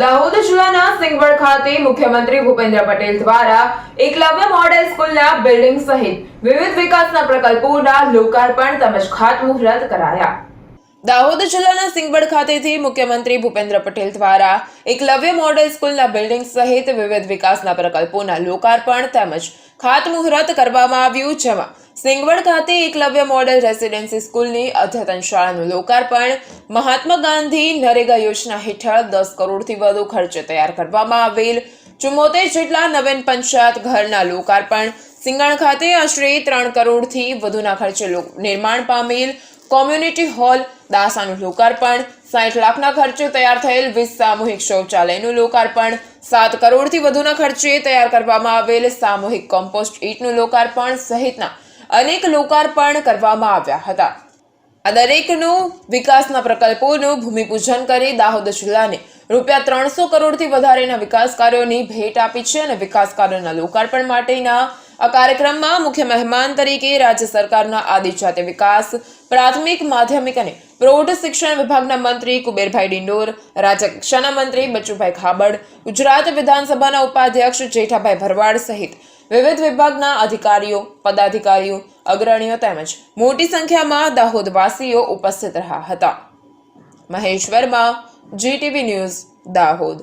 દાહોદ જિલ્લાના સિંગવડ ખાતે મુખ્યમંત્રી ભૂપેન્દ્ર પટેલ દ્વારા એકલવ્ય મોડેલ સ્કૂલના બિલ્ડિંગ સહિત વિવિધ વિકાસના પ્રકલ્પોના લોકાર્પણ તેમજ ખાતમુહૂર્ત કરાયા. દાહોદ જિલ્લાના સિંગવડ ખાતેથી મુખ્યમંત્રી ભૂપેન્દ્ર પટેલ દ્વારા એકલવ્ય મોડેલ સ્કૂલના બિલ્ડિંગ સહિત વિવિધ વિકાસના પ્રકલ્પોના લોકાર્પણ તેમજ ખાતમુહૂર્ત કરવામાં આવ્યું, જેમાં સિંગવડ ખાતે એકલવ્ય મોડેલ રેસિડેન્સી સ્કૂલની અદ્યતન શાળાનું લોકાર્પણ, મહાત્મા ગાંધી નરેગા યોજના હેઠળ દસ કરોડથી વધુ ખર્ચે તૈયાર કરવામાં આવેલ, ચુમ્મોતેર જેટલા નવીન પંચાયત ઘરના લોકાર્પણ, સિંગણ ખાતે આશરે ત્રણ કરોડથી વધુના ખર્ચે નિર્માણ પામેલ કોમ્યુનિટી હોલ, દાસાનું લોકાર્પણ સાઠ લાખના ખર્ચે તૈયાર થયેલ વીસ સામૂહિક શૌચાલયનું લોકાર્પણ, સાત કરોડથી વધુના ખર્ચે તૈયાર કરવામાં આવેલ સામૂહિક કોમ્પોસ્ટ ઈટનું લોકાર્પણ સહિતના અનેક લોકાર્પણ કરવામાં આવ્યા હતા. આ દરેકનું વિકાસના પ્રકલ્પોનું ભૂમિપૂજન કરી દાહોદ જિલ્લાને રૂપિયા ત્રણસો કરોડથી વધારેના વિકાસ કાર્યોની ભેટ આપી છે અને વિકાસ કાર્યોના લોકાર્પણ માટેના આ કાર્યક્રમમાં મુખ્ય મહેમાન તરીકે રાજ્ય સરકારના આદિજાતિ વિકાસ, પ્રાથમિક, માધ્યમિક અને પ્રૌઢ શિક્ષણ વિભાગના મંત્રી કુબેરભાઈ ડિંડોર, રાજ્ય કક્ષાના મંત્રી બચુભાઈ ખાબડ, ગુજરાત વિધાનસભાના ઉપાધ્યક્ષ જેઠાભાઈ ભરવાડ સહિત વિવિધ વિભાગના અધિકારીઓ, પદાધિકારીઓ, અગ્રણીઓ તેમજ મોટી સંખ્યામાં દાહોદવાસીઓ ઉપસ્થિત રહ્યા હતા. Mahesh Varma GTV news Dahod.